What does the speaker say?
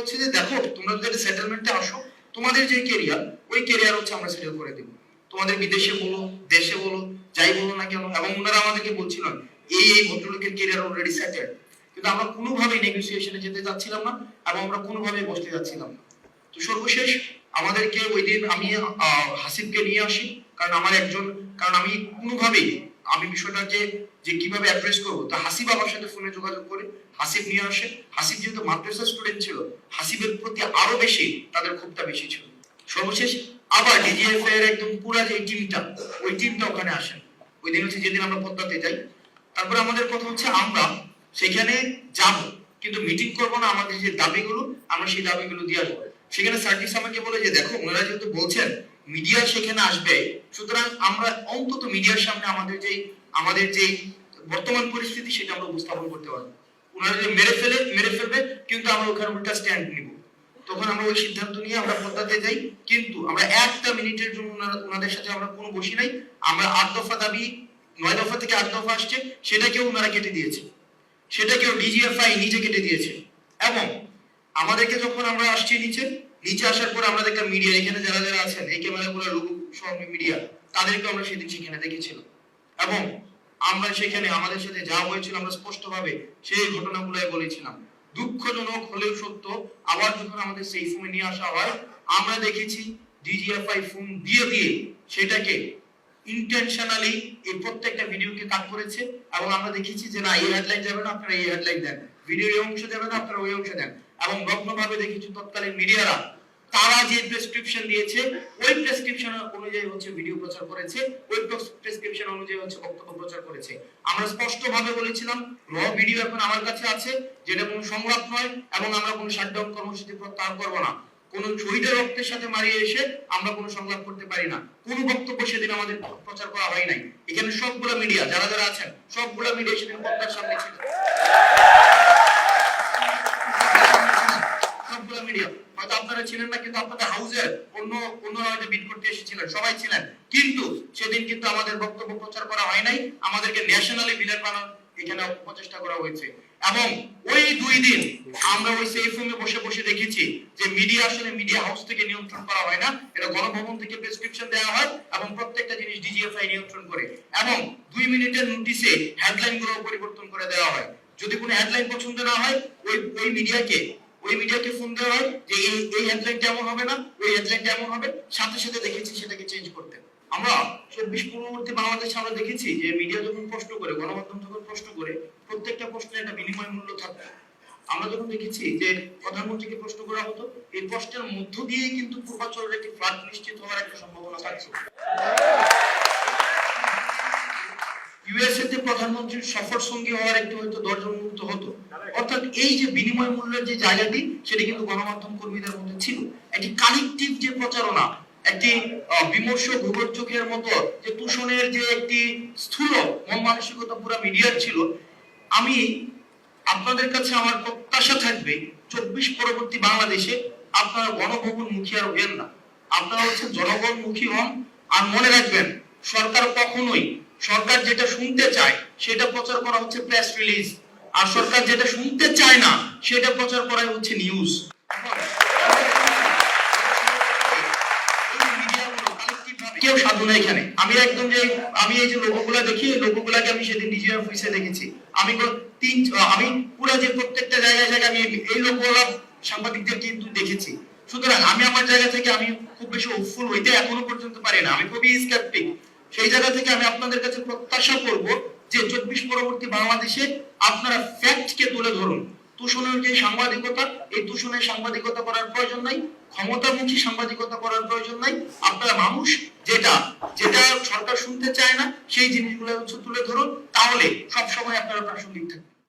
হচ্ছে যে দেখো, তোমরা যদি সেটেলমেন্টে আসো, তোমাদের যে কেরিয়ার ওই কেরিয়ার হচ্ছে আমরা সেটেল করে দেবো। তোমাদের বিদেশে বলো, দেশে বলো, যাই বলো না কেন, এবং ওনারা আমাদেরকে বলছিলেন এই এই ভদ্রলোকের কেরিয়ার অলরেডি সেটেল কিন্তু আমরা কোনোভাবেই নেগোসিয়েশনে যেতে চাচ্ছিলাম না, এবং আমরা কোনোভাবেই বসতে যাচ্ছিলাম না। তো সর্বশেষ, আমাদেরকে ওই দিন আমি হাসিবকে নিয়ে আসি, কারণ আমার একজন, কারণ আমি কোনোভাবেই, আমি বিষয়টাকে যে কীভাবে অ্যাড্রেস করব? তা হাসিব আমার সাথে ফোনে যোগাযোগ করে, হাসিব নিয়ে আসে। হাসিব যেহেতু মাদ্রাসা স্টুডেন্ট ছিল, হাসিবের প্রতি আরও বেশি তাদের ক্ষোভটা বেশি ছিল। সর্বশেষ আবার ডিজিএফ এর একদম পুরা যে টিমটা ওই টিমটা ওখানে আসেন ওই দিন হচ্ছে যেদিন আমরা পদ্মাতে যাই। তারপরে আমাদের কথা হচ্ছে আমরা সেখানে যাব, কিন্তু মিটিং করব না আমাদের যে দাবিগুলো, আমরা সেই দাবিগুলো দিয়ে আসব। সেখানে সার্ভিস আমাকে বলে যে, দেখো, ওনারা যেহেতু বলছেন মিডিয়া সেখানে আসবে, সুতরাং আমরা অন্তত মিডিয়ার সামনে আমাদের যে আমাদের যে বর্তমান পরিস্থিতি সেটা আমরা উপস্থাপন করতে পারব। ওনারা যে মেরে ফেলে, মেরে ফেলবে, কিন্তু আমরা ওখানে উল্টা স্ট্যান্ড নিব। তখন আমরা ওই সিদ্ধান্ত নিয়ে আমরা পদ্মাতে যাই, কিন্তু আমরা একটা মিনিটের জন্য ওনাদের সাথে আমরা কোনো বসি নাই। আমরা আট দফা দাবি, নয় দফা থেকে আট দফা আসছে, সেটাকেও ওনারা কেটে দিয়েছে। সেটাকেও ডিজিএফআই নিজে কেটে দিয়েছে। এবং আমাদেরকে যখন আমরা আসছি নিচে নিচে আসার পর আমরা দেখলাম মিডিয়া এখানে যারা যারা আছেন, এই ক্যামেরাগুলো লোগো সহ মিডিয়া তাদেরকে আমরা সেদিন সেখানে দেখেছিলাম। এবং আমরা সেখানে আমাদের সাথে যা হয়েছিল, আমরা স্পষ্টভাবে সেই ঘটনাগুলোই বলেছিলাম। দুঃখজনক হলেও সত্য, আবার যখন আমাদের সেই ফোনে নিয়ে আসা হয়, আমরা দেখেছি ডিজিএফআই ফোন দিয়ে দিয়ে সেটাকে ইন্টেনশনালি এই প্রত্যেকটা ভিডিওকে কাট করেছে এবং আমরা দেখেছি যে না, এই হেডলাইন যাবে না, আপনারা এই হেডলাইন দেন। ভিডিও এই অংশ যাবে না, আপনারা ওই অংশ দেন। এবং নগ্নভাবে দেখেছি তৎকালীন মিডিয়ারা তারা যে প্রেসক্রিপশন দিয়েছে, ওই প্রেসক্রিপশন অনুযায়ী হচ্ছে ভিডিও প্রচার করেছে, ওই প্রেসক্রিপশন অনুযায়ী হচ্ছে বক্তব্য প্রচার করেছে। আমরা স্পষ্টভাবে বলেছিলাম, র ভিডিও এখন আমার কাছে আছে, যেটা কোনো সংলাপ নয়, এবং আমরা কোনো শাটডাউন কর্মসূচি প্রত্যাহার করব না। কোন শহীদের রক্তের সাথে মারিয়ে এসে আমরা কোনো সংলাপ করতে পারি না। কোন বক্তব্য সেদিন আমাদের প্রচার করা হয় নাই। এখানে সবগুলো মিডিয়া যারা যারা আছেন, সবগুলো মিডিয়া সেদিন পর্দার সামনে ছিল। সবগুলো মিডিয়া হয়তো আপনারা ছিলেন না, কিন্তু আপনাদের হাউসের অন্য অন্যরা হয়তো বিট করতে এসেছিলেন, সবাই ছিলেন। কিন্তু সেদিন কিন্তু আমাদের বক্তব্য প্রচার করা হয় নাই, আমাদেরকে ন্যাশনালি ভিলেন বানানোর এখানে প্রচেষ্টা করা হয়েছে। এবং ওই দুই দিন আমরা ওই সেফ রুমে বসে বসে দেখেছি যে মিডিয়া আসলে মিডিয়া হাউস থেকে নিয়ন্ত্রণ করা হয় না, এটা গণভবন থেকে প্রেসক্রিপশন দেওয়া হয় এবং প্রত্যেকটা জিনিস ডিজিএফআই নিয়ন্ত্রণ করে। এবং দুই মিনিটের নোটিশে হেডলাইনগুলো পরিবর্তন করে দেওয়া হয়। যদি কোনো হেডলাইন পছন্দ না হয়, ওই ওই মিডিয়াকে ওই মিডিয়াকে ফোন দেওয়া হয় যে এই এই হেডলাইনটা এমন হবে না, ওই হেডলাইনটা এমন হবে, সাথে সাথে দেখেছি সেটাকে চেঞ্জ করতে। আমরা চব্বিশ পূর্ববর্তী বাংলাদেশে আমরা দেখেছি যে মিডিয়া যখন প্রশ্ন করে, গণমাধ্যম যখন প্রশ্ন করে, প্রত্যেকটা প্রশ্নের একটা বিনিময় মূল্য থাকে আমরা যখন দেখেছি যে প্রধানমন্ত্রীকে প্রশ্ন করা হতো, এই প্রশ্নের মধ্য দিয়েই কিন্তু পূর্বাচলের একটি ফ্লাড নিশ্চিত হওয়ার একটা সম্ভাবনা থাকছে। ইউএসএ তে প্রধানমন্ত্রীর সফর সঙ্গী হওয়ার একটু হয়তো দরজা উন্মুক্ত হতো। অর্থাৎ এই যে বিনিময় মূল্যের যে জায়গাটি, সেটা কিন্তু গণমাধ্যম কর্মীদের মধ্যে ছিল। একটি কালেকটিভ যে প্রচারণা, একটি বিমর্ষ ভূগোল চোখের মতো যে তুষণের যে একটি স্থূল মন মানসিকতা পুরো মিডিয়ার ছিল, আমি আপনাদের কাছে আমার প্রত্যাশা থাকবে, চব্বিশ পরবর্তী বাংলাদেশে আপনারা গণভবন মুখী আর হবেন না। আপনারা হচ্ছে জনগণ মুখী হন, আর মনে রাখবেন, সরকার কখনোই সরকার যেটা শুনতে চায়, সেটা প্রচার করা হচ্ছে প্রেস রিলিজ আর সরকার যেটা শুনতে চায় না, সেটা প্রচার করা হচ্ছে নিউজ কেউ সাধু না এখানে। আমি একদম যে আমি এই যে লোগোগুলা দেখি, এই লোগোগুলাকে আমি সেদিন নিজের অফিসে দেখেছি। আমি তিন আমি পুরো যে প্রত্যেকটা জায়গায় জায়গায় আমি এই লোগোগুলা সাংবাদিকদের কিন্তু দেখেছি। সুতরাং আমি আমার জায়গা থেকে আমি খুব বেশি হোপফুল হইতে এখনও পর্যন্ত পারি না। আমি খুবই স্কেপটিক সেই জায়গা থেকে আমি আপনাদের কাছে প্রত্যাশা করব যে চব্বিশ পরবর্তী বাংলাদেশে আপনারা ফ্যাক্টকে তুলে ধরুন। তুষণের যে সাংবাদিকতা, এই তুষণের সাংবাদিকতা করার প্রয়োজন নাই, ক্ষমতামুখী সাংবাদিকতা করার প্রয়োজন নাই। আপনারা মানুষ, যেটা যেটা সরকার শুনতে চায় না, সেই জিনিসগুলো হচ্ছে তুলে ধরুন, তাহলে সবসময় আপনারা প্রাসঙ্গিক থাকবেন।